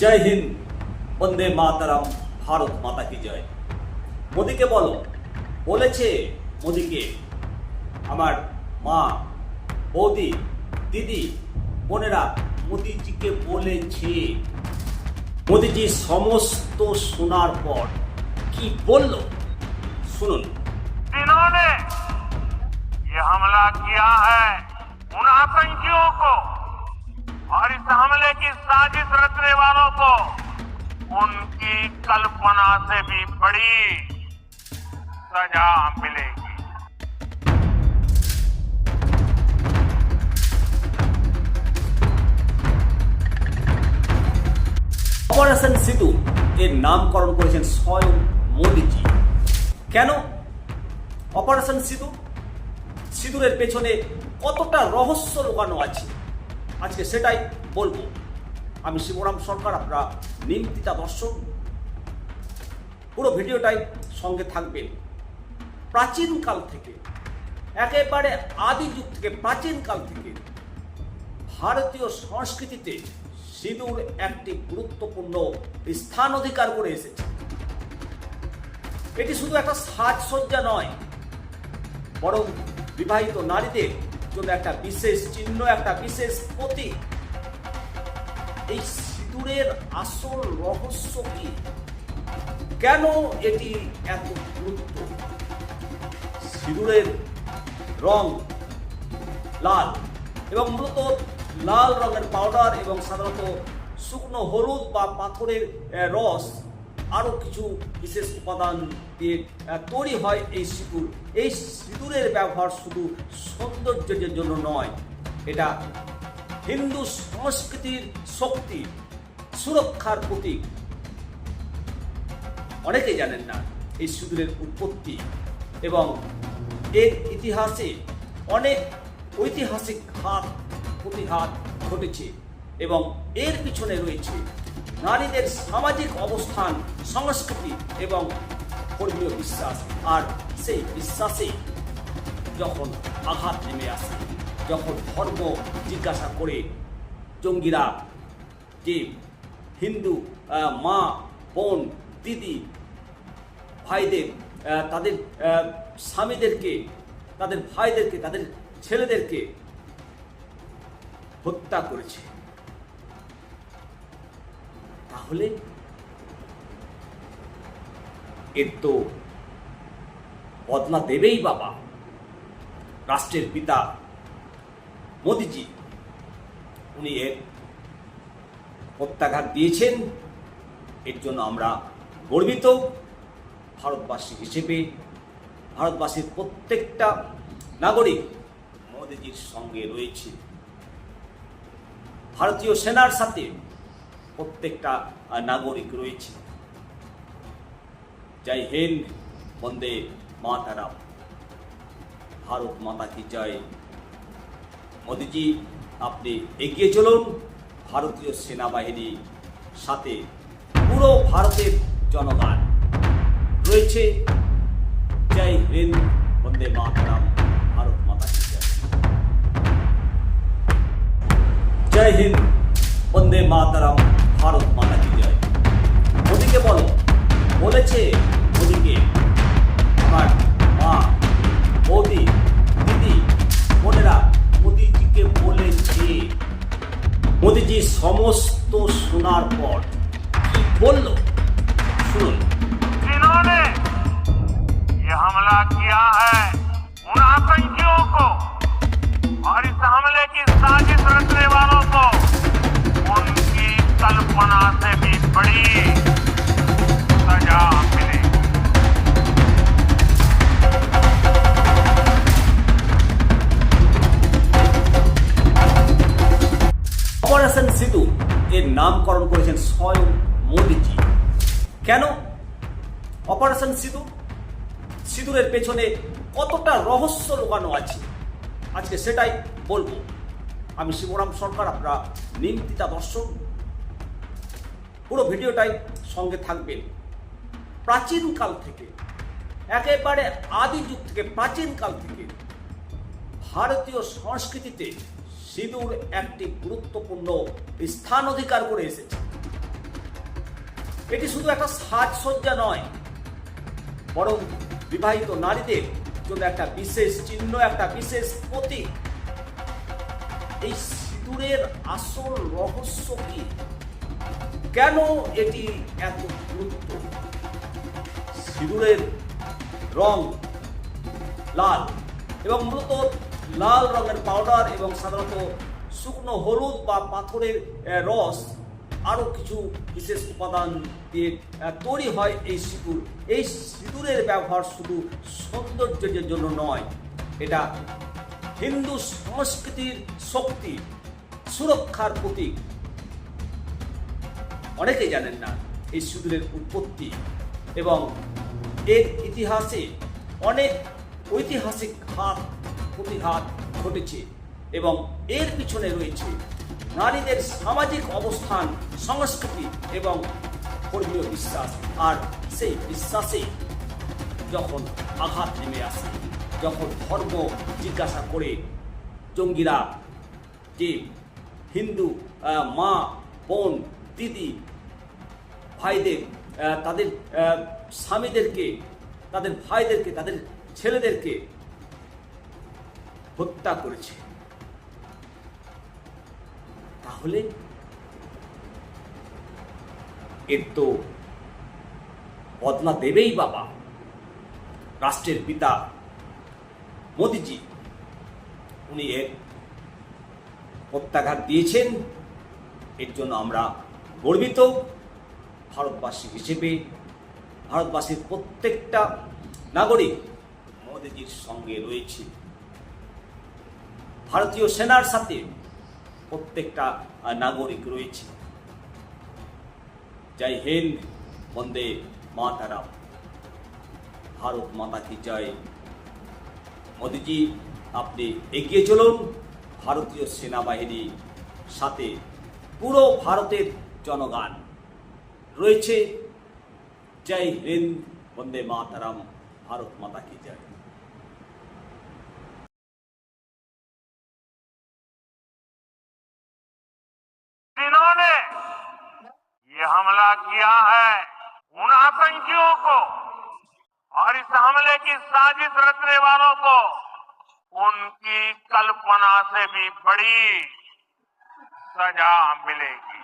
জয় হিন্দ বন্দে মাতারাম ভারত মাতা কি জয় মোদিকে বলো বলেছে মোদিকে আমার মা বৌদি দিদি বোনেরা মোদিজিকে বলেছে মোদিজি সমস্ত শোনার পর কি বলল শুনুন जिन्होंने ये हमला किया है उन आतंकियों को और इस हमले की साजिश रचने वालों को उनकी कल्पना से भी बड़ी सजा मिलेगी অপারেশন সিধু এর নামকরণ করেছেন স্বয়ং মোদিজি কেন অপারেশন সিধু সিঁদুরের পেছনে কতটা রহস্য লুকানো আছে আজকে সেটাই বলব। আমি শিবরাম সরকার, আপনারা নিমতিতা দর্শক, পুরো ভিডিওটাই সঙ্গে থাকবেন। প্রাচীনকাল থেকে, একেবারে আদি যুগ থেকে, প্রাচীনকাল থেকে ভারতীয় সংস্কৃতিতে সিঁদুর একটি গুরুত্বপূর্ণ স্থান অধিকার করে এসেছে। এটি শুধু একটা সাজসজ্জা নয়, বরং বিবাহিত নারীদের জন্য একটা বিশেষ চিহ্ন, একটা বিশেষ প্রতীক। এই সিঁদুরের আসল রহস্য কি? কেন এটি এত গুরুত্ব? সিঁদুরের রং লাল এবং মূলত লাল রঙের পাউডার এবং সাধারণত শুকনো হলুদ বা পাথরের রস আরও কিছু বিশেষ উপাদান দিয়ে তৈরি হয় এই সিঁদুর। এই সিঁদুরের ব্যবহার শুধু সৌন্দর্যের জন্য নয়, এটা হিন্দু সংস্কৃতির শক্তি, সুরক্ষার প্রতীক। অনেকে জানেন না এই সিঁদুরের উৎপত্তি এবং এর ইতিহাসে অনেক ঐতিহাসিক ঘাত, প্রতিঘাত ঘটেছে এবং এর পিছনে রয়েছে নারীদের সামাজিক অবস্থান, সংস্কৃতি এবং ধর্মীয় বিশ্বাস আর সেই বিশ্বাসে যখন আঘাত নেমে আসে, যখন ধর্ম জিজ্ঞাসা করে জঙ্গিরা যে হিন্দু মা, বোন, দিদি, ভাইদের তাদের স্বামীদেরকে, তাদের ভাইদেরকে, তাদের ছেলেদেরকে হত্যা করেছে। তাহলে এর তো বদলা দেবেই বাবা। রাষ্ট্রের পিতা মোদিজি, উনি এর প্রত্যাঘাত দিয়েছেন। এর জন্য আমরা গর্বিত। ভারতবাসী হিসেবে ভারতবাসীর প্রত্যেকটা নাগরিক মোদিজির সঙ্গে রয়েছে। ভারতীয় সেনার সাথে প্রত্যেকটা নাগরিক রয়েছে। জয় হিন্দ, বন্দে মাতারাম। ভারত মাতা কি জয়? মোদিজি, আপনি এগিয়ে চলুন। ভারতীয় সেনাবাহিনীর সাথে পুরো ভারতের জনগণ রয়েছে। জয় হিন্দ, বন্দে মাতারাম, ভারত মাতা কি জয়? জয় হিন্দ, বন্দে মাতারাম। ভারত মাতা কি জয় মোদিকে বলো বলেছে মোদিকে আমার মা বৌদি দিদি বোনেরা মোদিজিকে বলেছে মোদিজি সমস্ত শোনার পর কি বলল শুনুন जिन्होंने ये हमला किया है कल्पना से भी बड़ी सजा मिलेगी অপারেশন সিধু এর নামকরণ করেছেন স্বয়ং মোদিজি কেন অপারেশন সিধু সিঁদুরের পেছনে কতটা রহস্য লুকানো আছে আজকে সেটাই বলবো আমি শিবরাম সরকার আপনারা নিমতিতা দর্শক পুরো ভিডিওটাই সঙ্গে থাকবেন। প্রাচীনকাল থেকে, একেবারে আদি যুগ থেকে, প্রাচীনকাল থেকে ভারতীয় সংস্কৃতিতে সিঁদুর একটি গুরুত্বপূর্ণ স্থান অধিকার করে এসেছে। এটি শুধু একটা সাজসজ্জা নয়, বরং বিবাহিত নারীদের জন্য একটা বিশেষ চিহ্ন, একটা বিশেষ প্রতীক। এই সিঁদুরের আসল রহস্য কি? কেন এটি এত গুরুত্ব? সিঁদুরের রং লাল এবং মূলত লাল রঙের পাউডার এবং সাধারণত শুকনো হলুদ বা পাথরের রস আরও কিছু বিশেষ উপাদান দিয়ে তৈরি হয় এই সিঁদুর। এই সিঁদুরের ব্যবহার শুধু সৌন্দর্যের জন্য নয়, এটা হিন্দু সংস্কৃতির শক্তি, সুরক্ষার প্রতীক। অনেকে জানেন না এই সিঁদুরের উৎপত্তি এবং এর ইতিহাসে অনেক ঐতিহাসিক ঘাত প্রতিঘাত ঘটেছে এবং এর পিছনে রয়েছে নারীদের সামাজিক অবস্থান, সংস্কৃতি এবং ধর্মীয় বিশ্বাস। আর সেই বিশ্বাসে যখন আঘাত নেমে আসে, যখন ধর্ম জিজ্ঞাসা করে জঙ্গিরা যে হিন্দু মা, বোন, দিদি ভাইদের তাদের স্বামীদেরকে, তাদের ভাইদেরকে, তাদের ছেলেদেরকে হত্যা করেছে। তাহলে এর তো বদলা দেবেই বাবা। রাষ্ট্রের পিতা মোদিজি, উনি এর প্রত্যাঘাত দিয়েছেন। এর জন্য আমরা গর্বিত। ভারতবাসী হিসেবে ভারতবাসীর প্রত্যেকটা নাগরিক মোদিজির সঙ্গে রয়েছে। ভারতীয় সেনার সাথে প্রত্যেকটা নাগরিক রয়েছে। জয় হিন্দ, বন্দে মাতারাম। ভারত মাতা কি জয়। মোদিজি, আপনি এগিয়ে চলুন, ভারতীয় সেনাবাহিনী সাথে পুরো ভারতের জনগান রয়েছে জয় হিন্দ বন্দে মাতারাম ভারত মাতা কি জয় जिन्होंने ये हमला किया है उन आतंकियों को और इस हमले की साजिश रचने वालों को उनकी कल्पना से भी बड़ी सजा मिलेगी